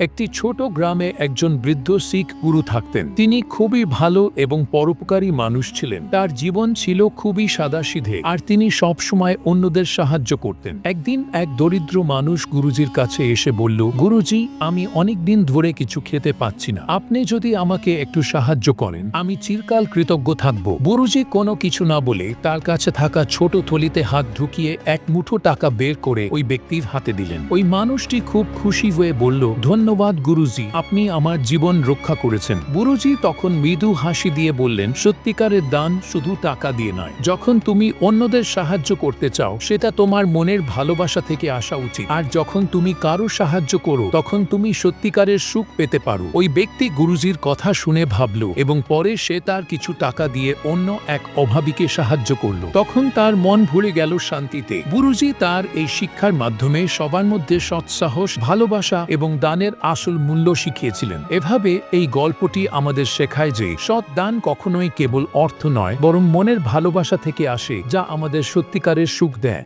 একটি ছোট গ্রামে একজন বৃদ্ধ শিখ গুরু থাকতেন। তিনি খুবই ভালো এবং পরোপকারী মানুষ ছিলেন। তার জীবন ছিল খুবই সাদাসিধে আর তিনি সবসময় অন্যদের সাহায্য করতেন। একদিন এক দরিদ্র মানুষ গুরুজির কাছে এসে বলল, গুরুজি, আমি অনেক দিন ধরে কিছু খেতে পাচ্ছি না। আপনি যদি আমাকে একটু সাহায্য করেন, আমি চিরকাল কৃতজ্ঞ থাকব গুরুজি কোনো কিছু না বলে তার কাছে থাকা ছোট থলিতে হাত ঢুকিয়ে এক মুঠো টাকা বের করে ওই ব্যক্তির হাতে দিলেন। ওই মানুষটি খুব খুশি হয়ে বলল ধন্যবাদ গুরুজি, আপনি আমার জীবন রক্ষা করেছেন। গুরুজি তখন মৃদু হাসি দিয়ে বললেন, সত্যিকারের দান শুধু টাকা দিয়ে নয়, যখন তুমি অন্যদের সাহায্য করতে চাও, সেটা তোমার মনের ভালোবাসা থেকে আসা উচিত। আর যখন তুমি কারও সাহায্য করো, তখন তুমি সত্যিকারের সুখ পেতে পারো। ওই ব্যক্তি গুরুজির কথা শুনে ভাবল এবং পরে সে তার কিছু টাকা দিয়ে অন্য এক অভাবীকে সাহায্য করল। তখন তার মন ভরে গেল শান্তিতে। গুরুজি তার এই শিক্ষার মাধ্যমে সবার মধ্যে সৎসাহস, ভালোবাসা এবং দানের আসল মূল্য শিখিয়েছিলেন। এভাবে এই গল্পটি আমাদের শেখায় যে সৎ দান কখনোই কেবল অর্থ নয়, বরং মনের ভালোবাসা থেকে আসে, যা আমাদের সত্যিকারের সুখ দেয়।